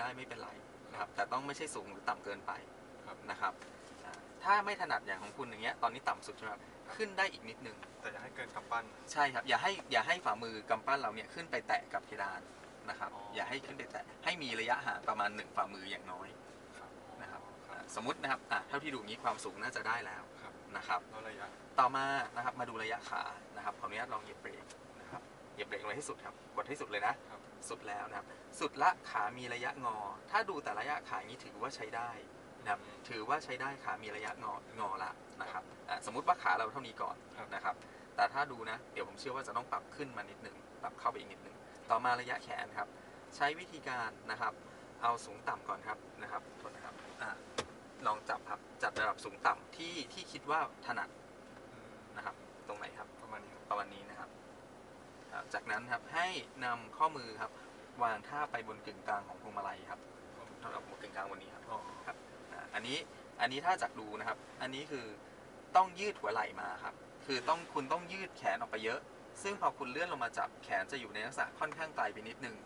ได้ไม่เป็นไรนะครับแต่ต้องไม่ใช่สูงหรือต่ำเกินไปครับนะครับอ่าถ้าไม่ถนัดอย่างของคุณอย่างเงี้ยตอนนี้ต่ำสุดใช่ไหมครับขึ้นได้อีกนิดนึง แต่อย่าให้เกินกำปั้น ใช่ครับอย่าให้อย่าให้ฝ่ามือกำปั้นเราเนี่ยขึ้นไปแตะกับเพดานนะครับอ๋อออย่าให้ขึ้นไปแตะให้มีระยะห่างประมาณหนึ่งฝ่ามืออย่างน้อยครับนะครับครัอ่าบสมมตินะครับอะเท่าที่ดูอย่างนี้ความสูงน่าจะได้แล้วครับนะครับแล้วระยะต่อมานะครับมาดูระยะขานะครับขออนุญาตลองเหยียบเบรกนะครับเห ยียบเบรกลงไปให้สุดครับ กดให้สุดเลยนะ สุดแล้วนะครับ สุดละขามีระยะงอ ถ้าดูแต่ระยะขาอย่างนี้ถือว่าใช้ได้นะครับ ถือว่าใช้ได้ขามีระยะงองอละนะครับ สมมติว่าขาเราเท่านี้ก่อนนะครับ แต่ถ้าดูนะ เดี๋ยวผมเชื่อว่าจะต้องปรับขึ้นมานิดหนึ่งปรับเข้าไปอีกนิดหนึ่งต่อมาระยะแขนครับ ใช้วิธีการนะครับ เอาสูงต่ำก่อนครับนะครับโทษนะครับอลองจับครับ จัดระดับสูงต่ำที่ที่คิดว่าถนัดนะครับ ตรงไหนครับ ประมาณนี้ ประมาณนี้นะครับ จากนั้นครับให้นำข้อมือครับวางท่าไปบนกึ่งกลางของพวงมาลัยครับสำหรับบนกึ่งกลางวันนี้ครับอ๋อครับอะอันนี้อันนี้ถ้าจากดูนะครับ อันนี้คือต้องยืดหัวไหล่มาครับ คือต้องคุณต้องยืดแขนออกไปเยอะ ซึ่งพอคุณเลื่อนลงมาจับแขนจะอยู่ในลักษณะค่อนข้างไกลไปนิดนึง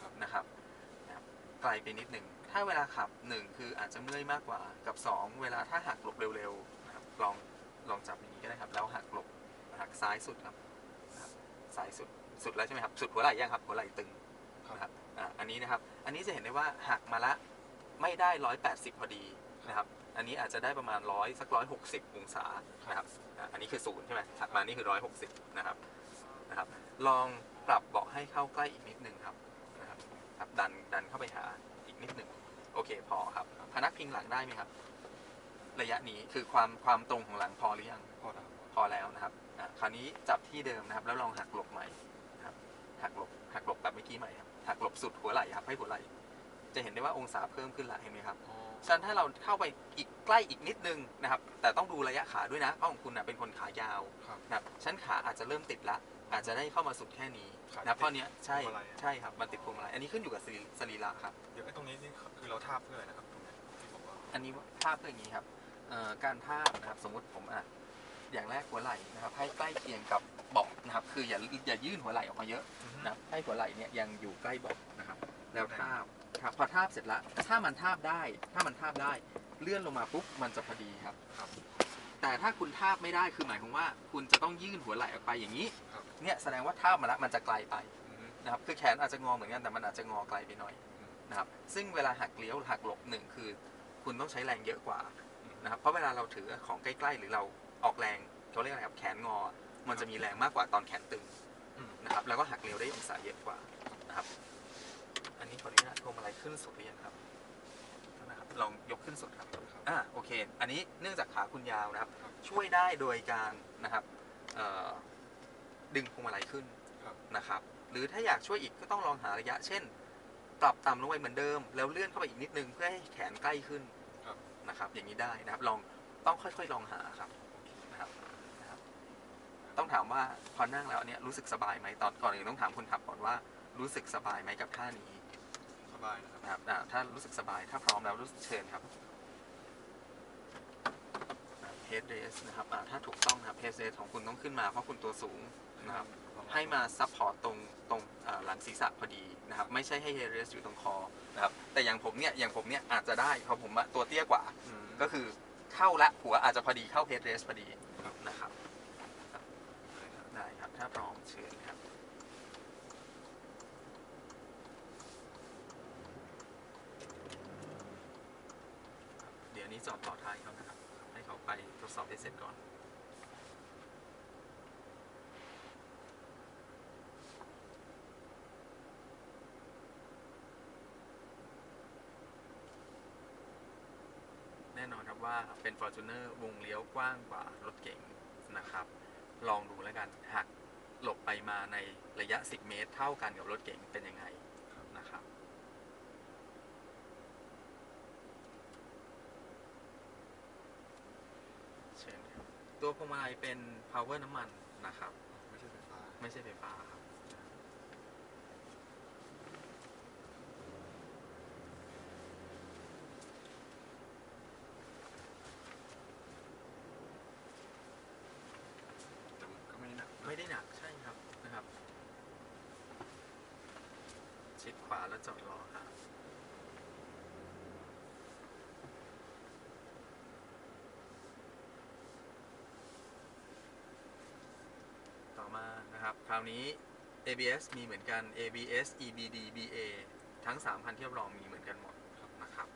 ครับนะครับนะครับไกลไปนิดนึงถ้าเวลาขับหนึ่งคืออาจจะเมื่อยมากกว่ากับสองเวลาถ้าหักหลบเร็วๆนะครับลองลองจับอย่างนี้ก็ได้ครับ แล้วหักหลบหักซ้ายสุดครับ นะครับซ้ายสุดสุดแล้วใช่ไหมครับสุดหัวไหล่ยังครับหัวไหล่ตึงนะครับอันนี้นะครับอันนี้จะเห็นได้ว่าหักมาละไม่ได้180พอดีนะครับอันนี้อาจจะได้ประมาณ100สัก160องศานะครับอันนี้คือศูนย์ใช่ไหมหักมานี่คือ160นะครับนะครับ ลองปรับเบาะให้เข้าใกล้อีกนิดนึงครับนะครับครับดันดันเข้าไปหาอีกนิดหนึ่งโอเคพอครับพนักพิงหลังได้ไหมครับ ระยะนี้คือความความตรงของหลังพอหรือยังพอแล้วพอแล้วนะครับ ราวนี้จับที่เดิมนะครับ แล้วลองหักหลบใหม่นะครับหักหลบหักหลบแบบเมื่อกี้ใหม่ครับหักหลบสุดหัวไหล่ครับให้หัวไหล่จะเห็นได้ว่าองศาเพิ่มขึ้นละเห็นไหมครับอ๋อฉะนั้นถ้าเราเข้าไปอีกใกล้อีกนิดนึงนะครับ แต่ต้องดูระยะขาด้วยนะเพราะของคุณนะเป็นคนขายาวครับนะครับชั้นขาอาจจะเริ่มติดละอาจจะได้เข้ามาสุดแค่นี้ขานะเพราะเนี้ยใช่พวงมาลัยอะใช่ครับมันติดพวงมาลัยอันนี้ขึ้นอยู่กับสรีสรีระครับเดี๋ยวไอ้ตรงนี้นี่คือเราทาบเพื่ออะไรนะครับตรงเนี้ยที่บอกว่าอันนี้ภาพเป็นอย่างนี้ครับเอ่อการภาพนะครับสมมุติผมอะ อย่างแรกหัวไหล่นะครับให้ใกล้เคียงกับเบาะนะครับคืออย่าอย่ายื่นหัวไหล่ออกมาเยอะนะครับให้หัวไหล่เนี่ยยังอยู่ใกล้เบาะนะครับแล้วทาบครับพอทาบเสร็จแล้วถ้ามันทาบได้ ถ้ามันทาบได้เลื่อนลงมาปุ๊บมันจะพอดีครับครับ แต่ถ้าคุณทาบไม่ได้คือหมายความว่า คุณจะต้องยื่นหัวไหล่ออกไปอย่างนี้ครับเนี่ยแสดงว่าทาบมาแล้วมันจะไกลไปอืมนะครับคือแขนอาจจะงอเหมือนกันแต่มันอาจจะงอไกลไปหน่อยนะครับซึ่งเวลาหักเลี้ยวหักหลบหนึ่งคือ คุณต้องใช้แรงเยอะกว่านะครับเพราะเวลาเราถือของใกล้ ๆ หรือเรา ออกแรงเขาเรียกอะไรครับแขนงอ มันจะมีแรงมากกว่าตอนแขนตึงอืมนะครับ แล้วก็หักเลี้ยวได้องศาเยอะกว่านะครับ อันนี้ขออนุญาตพวงมาลัยขึ้นสุดหรือยังครับนะครับ ลองยกขึ้นสุดครับครับอ่าโอเค อันนี้เนื่องจากขาคุณยาวนะครับครับช่วยได้โดยการนะครับเอ่อดึงพวงมาลัยขึ้นครับนะครับ หรือถ้าอยากช่วยอีกก็ต้องลองหาระยะ เช่นปรับต่ำลงไปเหมือนเดิม แล้วเลื่อนเข้าไปอีกนิดนึงเพื่อให้แขนใกล้ขึ้นครับนะครับ อย่างนี้ได้นะครับ ลองต้องค่อยๆลองหาครับนะครับนะครับต้อง ถามว่าพอนั่งแล้วอันเนี้ยรู้สึกสบายไหมตอนก่อนอื่นต้องถามคนขับก่อนว่ารู้สึกสบายไหมกับท่านี้สบายนะครับนะครับอ่าถ้ารู้สึกสบายถ้าพร้อมแล้วรู้สึกเชิญครับเฮดเรสนะครับอ่าถ้าถูกต้องนะครับเฮดเรสของคุณต้องขึ้นมาเพราะคุณตัวสูงนะครับให้มาซับพอร์ตตรงตรงอ่าหลังศีรษะพอดีนะครับไม่ใช่ให้เฮดเรสอยู่ตรงคอนะครับแต่อย่างผมเนี่ยอย่างผมเนี่ยอาจจะได้เพราะผมอะตัวเตี้ยกว่า อืมก็คือเข้าละหัวอาจจะพอดีเข้าเฮดเรสพอดีครับนะครับได้ครับ ถ้าพร้อมเชิญครับ เดี๋ยวนี้จอดต่อท้ายเขานะครับ ให้เขาไปทดสอบให้เสร็จก่อนแน่นอนครับว่าเป็น Fortuner วงเลี้ยวกว้างกว่ารถเก๋งนะครับ ลองดูแล้วกันหัก หลบไปมาในระยะ 10 เมตร เท่ากันกับรถเก๋งเป็นยังไงนะครับเชิญครับ ตัวพวงมาลัยเป็น power น้ำมันนะครับ ไม่ใช่ไฟฟ้า ไม่ใช่ไฟฟ้าครับ แล้วจอดรอครับต่อมานะครับ คราวนี้ ABS มีเหมือนกัน ABS EBD BA ทั้ง 3 คันเทียบรองมีเหมือนกันหมดนะครับ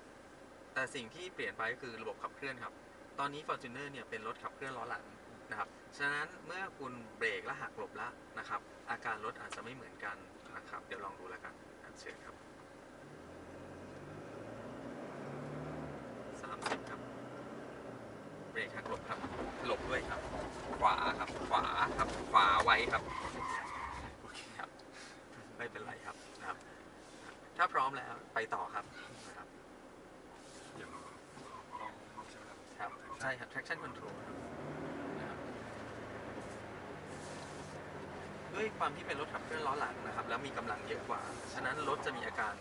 แต่สิ่งที่เปลี่ยนไปก็คือระบบขับเคลื่อนครับ ตอนนี้ Fortuner เนี่ยเป็นรถขับเคลื่อนล้อหลังนะครับ ฉะนั้นเมื่อคุณเบรกและหักหลบแล้วนะครับ อาการรถอาจจะไม่เหมือนกันนะครับ เดี๋ยวลองดูแล้วกัน เชิญครับ30ครับ เบรกหักหลบครับ หลบด้วยครับ ขวาครับ ขวาครับ ขวาไว้ครับ โอเคครับ ไม่เป็นไรครับนะครับ ถ้าพร้อมแล้วไปต่อครับนะครับเดี๋ยวลองลองใช่ไหมครับ ครับ ใช่ครับ traction control ครับนะครับ ด้วยความที่เป็นรถขับเคลื่อนล้อหลังนะครับแล้วมีกำลังเยอะกว่า ฉะนั้นรถจะมีอาการ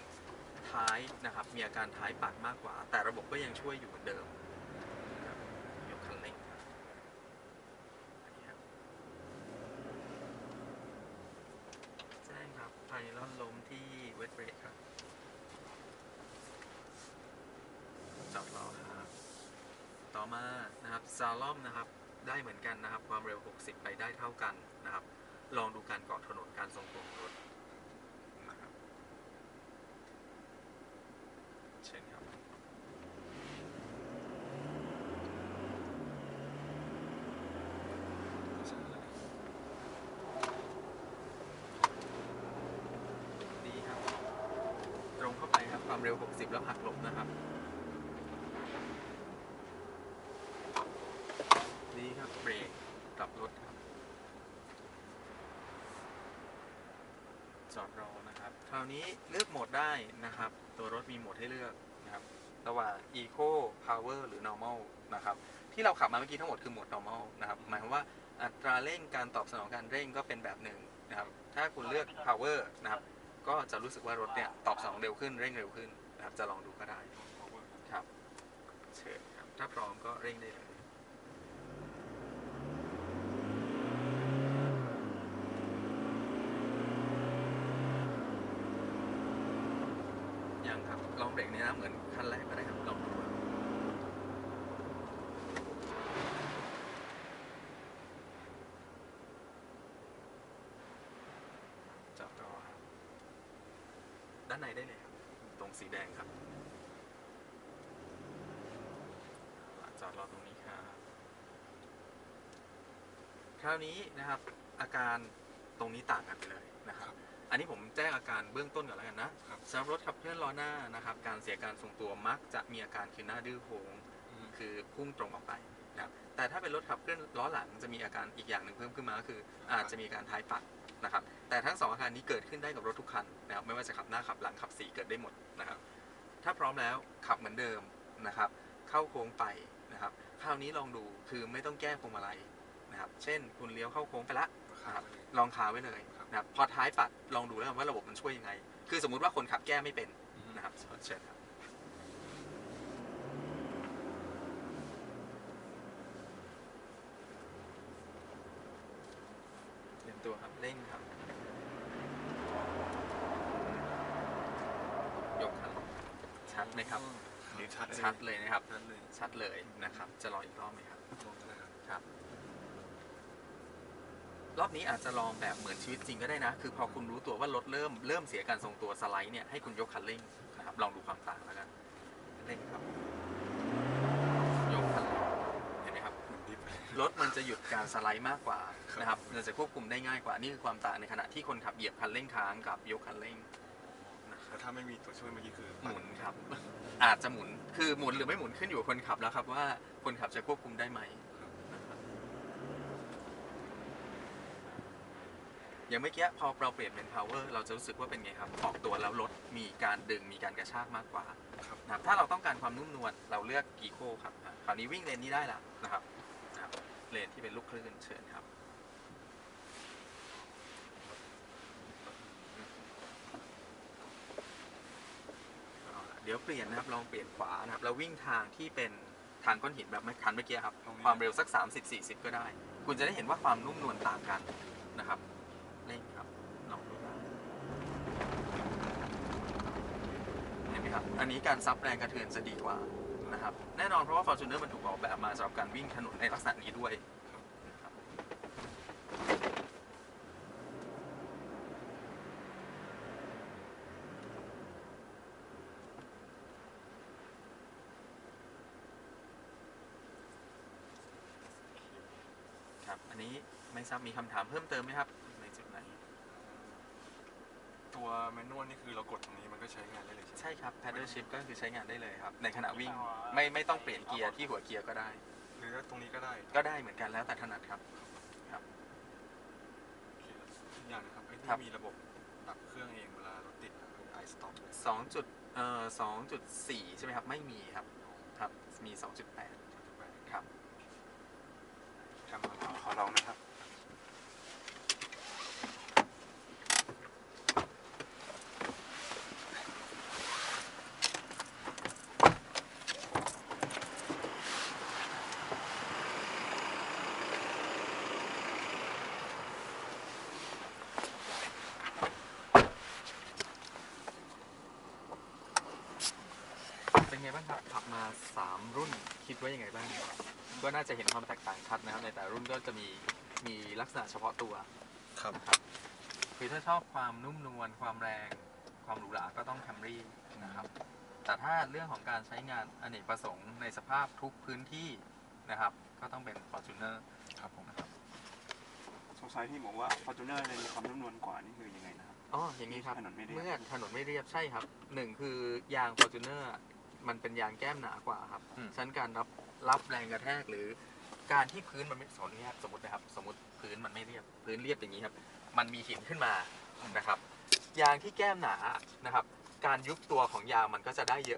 ท้ายนะครับ มีอาการท้ายปัดมากกว่า แต่ระบบก็ยังช่วยอยู่เหมือนเดิมนะครับยกคันเร่งนี่ครับแจ้งครับไพลอนล้มที่เวทเบรกครับจอดรอครับ ต่อมานะครับซาลอมนะครับได้เหมือนกันนะครับ ความเร็ว 60 ไปได้เท่ากันนะครับ ลองดูการเกาะถนนการทรงตัวของรถนะครับเช่นครับใช่เลยดีครับ ตรงเข้าไปครับ ความเร็ว 60 แล้วหักหลบนะครับ ดีครับ เบรกกลับรถครับ จอดรอนะครับ คราวนี้เลือกโหมดได้นะครับ ตัวรถมีโหมดให้เลือกนะครับ ระหว่าง Eco Power หรือ Normal นะครับ ที่เราขับมาเมื่อกี้ทั้งหมดคือโหมด Normal นะครับ หมายความว่าอัตราเร่งการตอบสนองการเร่งก็เป็นแบบหนึ่งนะครับ ถ้าคุณเลือก Power นะครับ ก็จะรู้สึกว่ารถเนี่ยตอบสนองเร็วขึ้นเร่งเร็วขึ้นนะครับ จะลองดูก็ได้ครับ เชิญครับ ถ้าพร้อมก็เร่งได้เลย ยังครับ ลองเบรก นี้นะเหมือนคันแรกก็ได้ครับลองดูครับจอดรอครับด้านในได้เลยครับ ตรงสีแดงครับจอดรอตรงนี้ครับคราวนี้นะครับ อาการตรงนี้ต่างกันไปเลยนะครับ อันนี้ผมแจ้งอาการเบื้องต้นก่อนแล้วกันนะครับสำหรับรถขับเคลื่อนล้อหน้านะครับ การเสียการทรงตัวมักจะมีอาการคือหน้าดื้อโค้งอืมคือพุ่งตรงออกไปนะครับแต่ถ้าเป็นรถขับเคลื่อนล้อหลังจะมีอาการอีกอย่างหนึ่งเพิ่มขึ้นมาก็คือ อาจจะมีการท้ายปัดนะครับ แต่ทั้งสองอาการนี้เกิดขึ้นได้กับรถทุกคันนะครับไม่ว่าจะขับหน้าขับหลังขับสี่เกิดได้หมดนะครับ ถ้าพร้อมแล้วขับเหมือนเดิมนะครับ เข้าโค้งไปนะครับ คราวนี้ลองดูคือไม่ต้องแก้พวงมาลัยนะครับ เช่นคุณเลี้ยวเข้าโค้งไปละราคานะครับไม่เลยลองคาไว้เลย นะครับพอท้ายปัดลองดูแล้วกันว่าระบบมันช่วยยังไง คือสมมุติว่าคนขับแก้ไม่เป็นอืมนะครับเชิญครับเตรียมตัวครับเร่งครับยกคันชัดไหมครับอันนี้ชัดชัดเลยนะครับชัดเลยชัดเลยนะครับ จะลองอีกรอบไหมครับลองก็ได้ครับค รับรอบนี้อาจจะลองแบบเหมือนชีวิตจริงก็ได้นะ คือพอคุณรู้ตัวว่ารถเริ่มเริ่มเสียการทรงตัวสไลด์เนี่ยให้คุณยกคันเร่งนะครับลองดูความต่างแล้วกันเร่งครับ ยกคันเร่งเห็นไหมครับเหมือนดิฟเลยรถมันจะหยุดการสไลด์มากกว่าครับนะครับมันจะควบคุมได้ง่ายกว่านี่คือความต่างในขณะที่คนขับเหยียบคันเร่งค้างกับยกคันเร่งนะครับแล้วถ้าไม่มีตัวช่วยเมื่อกี้คือหมุนครับ อาจจะหมุนคือหมุนหรือไม่หมุนขึ้นอยู่กับคนขับแล้วครับว่าคนขับจะควบคุมได้ไหมนะครับ อย่างเมื่อกี้พอเราเปลี่ยนเป็น power เราจะรู้สึกว่าเป็นไงครับ ออกตัวแล้วรถมีการดึงมีการกระชากมากกว่าครับนะครับถ้าเราต้องการความนุ่มนวลเราเลือกกีโคครับอะคราวนี้วิ่งเลนนี้ได้แล้วนะครับนะครับเลนที่เป็นลูกคลื่นเชิญครับ เอาล่ะเดี๋ยวเปลี่ยนนะครับลองเปลี่ยนขวานะครับแล้ววิ่งทางที่เป็นทางก้อนหินแบบเมื่อคันเมื่อกี้ครับความเร็วสัก 30-40 ก็ได้ คุณจะได้เห็นว่าความนุ่มนวลต่างกันนะครับ ครับ อันนี้การซับแรงกระเทือนจะดีกว่านะครับ แน่นอนเพราะว่าฟอร์จูเนอร์มันถูกออกแบบมาสำหรับการวิ่งถนนในลักษณะนี้ด้วยครับ อันนี้ไม่ทราบมีคำถามเพิ่มเติมไหมครับ ตัวแมนนวลนี่คือเรากดตรงนี้มันก็ใช้งานได้เลยใช่ไหมใช่ครับ paddle shift ก็คือใช้งานได้เลยครับ ในขณะวิ่งไม่ไม่ต้องเปลี่ยนเกียร์ที่หัวเกียร์ก็ได้ หรือว่าตรงนี้ก็ได้ก็ได้เหมือนกันแล้วแต่ถนัดครับ โอเคอีกอย่างนะครับไอ้ครับที่มีระบบดับเครื่องเองเวลารถติดไอสต็อป2จุดเอ่อ2.4ใช่ไหมครับ ไม่มีครับครับมี2.8ครับครับขอลองนะครับ เป็นไงบ้างครับขับมา 3 รุ่นคิดว่ายังไงบ้าง ก็น่าจะเห็นความแตกต่างชัดนะครับในแต่ละรุ่นก็จะมีมีลักษณะเฉพาะตัวครับนะครับคือถ้าชอบความนุ่มนวลความแรง ความหรูหราก็ต้อง Camry นะครับ แต่ถ้าเรื่องของการใช้งานอเนกประสงค์ในสภาพทุกพื้นที่นะครับ ก็ต้องเป็น Fortuner ครับผมนะครับสงสัยที่บอกว่า Fortuner เลยมีความนุ่มนวลกว่านี่คือยังไงนะครับ อ๋ออย่างนี้ครับถนนไม่เรียบ เมื่อถนนไม่เรียบใช่ครับหนึ่งคือยาง Fortuner มันเป็นยางแก้มหนากว่าครับอืม ฉะนั้นการรับรับแรงกระแทกหรือการที่พื้นมันไม่สอนนี้สมมตินะครับ สมมติพื้นมันไม่เรียบพื้นเรียบอย่างนี้ครับ มันมีหินขึ้นมานะครับ ยางที่แก้มหนานะครับ การยุบตัวของยางมันก็จะได้เยอะ